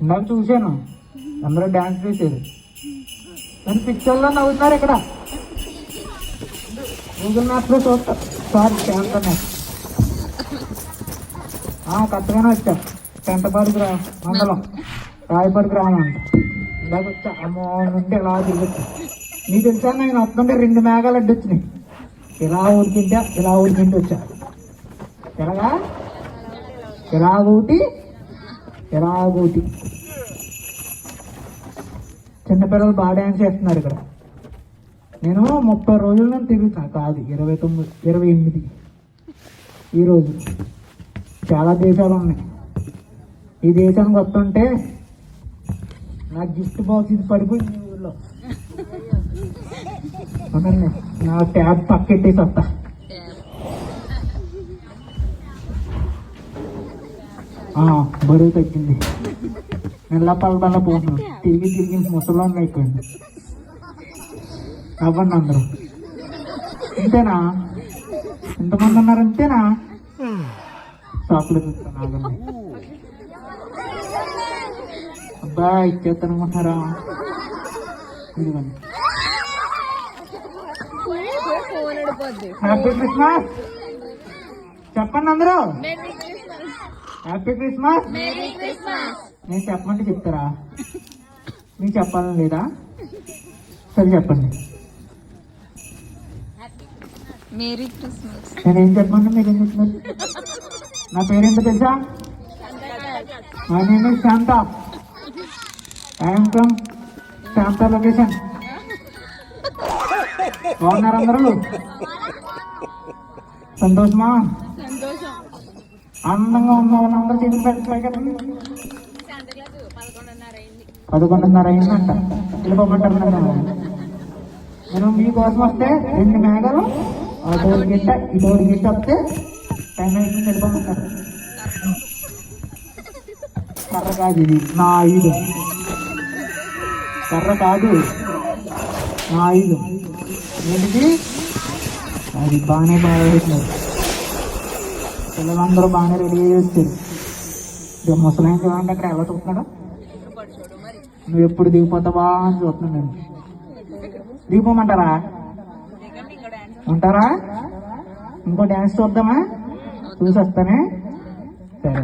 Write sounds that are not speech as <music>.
ఇందాక చూశాను. అందరూ డాన్స్ చేశారు కానీ పిక్చర్లో నవ్వుతున్నారు ఇక్కడ. గూగుల్ మ్యాప్లో చూస్తా. సారీ శాంత మ్యాప్ కొత్తగానే వచ్చా. పెంటపాడు గ్రా మండలం రాయపాడు గ్రామం ఇందాక వచ్చా. అమ్మో నుండి ఇలా తిరిగొచ్చా. నీకు తెలుసా నేను వస్తుంటే రెండు మేఘాలు అడ్డు వచ్చినాయి. ఇలా ఊరికింటా ఇలా ఊరికింటి వచ్చా. ఎలాగా ఇలా ఊటి ఇలా ఊటి చిన్నపిల్లలు బాగా డ్యాన్స్ చేస్తున్నారు ఇక్కడ. నేను ముప్పై రోజుల నుంచి తిరుగుతా కాదు ఇరవై తొమ్మిది ఇరవై ఎనిమిది. ఈరోజు చాలా దేశాలు ఉన్నాయి. ఈ దేశానికి వస్తుంటే నా గిఫ్ట్ బాక్స్ ఇది పడిపోయింది ఊళ్ళో <laughs> నా ట్యాబ్ పక్కెట్టేసి వస్తా. బరువు తగ్గింది. మెల్ల పల్లబల్ల పోతున్నాను తిరిగి తిరిగి ముసలో అయిపోయింది అవ్వండి అందరూ. ఇంతేనా? ఇంతమంది ఉన్నారు అంతేనా? చాక్లెట్ ఇస్తాను అబ్బా ఇచ్చేస్తాను అనుకుంటున్నారా హ్యాపీ క్రిస్మస్ చెప్పండి అందరూ. హ్యాపీ క్రిస్మస్ మేరీ క్రిస్మస్ నేను చెప్పమంటే చెప్తారా? మీకు చెప్పాలని లేదా? సరే చెప్పండి. నేనేం చెప్పమంటే మీరు ఏం చెప్తున్నారు? నా పేరేంటో తెలుసా? My name is Shanta I'm from Shanta location బాగున్నారు అందరూ? సంతోషమా? సంతోషం అందంగా ఉన్న వాళ్ళందరూ చేతులు పెట్టాలి కదండి పదకొండున్నర అయిందంట. వెళ్ళిపోమంటారు నేను మీకోసం వస్తే రెండు మేఘాలు అటోడి గిట్ట ఇటోడి గిట్ట వస్తే టైం అయిపోయింది వెళ్ళిపోమంటారు. కర్ర కాదు ఇది. నా ఆయుధం కర్ర కాదు. నా ఆయుధం ఏంటిది? అది బాగానే బాగా వేసినారు పిల్లలందరూ బాగానే రెడీ చేస్తారు ఇక ముసలాయన చూడండి అక్కడ ఎలా చూస్తున్నాడు? నువ్వు ఎప్పుడు దిగిపోతావా అని చూస్తున్నాను నేను. దిగిపోమంటారా? ఉంటారా? ఇంకో డ్యాన్స్ చూద్దామా? చూసి వస్తానే? సరే.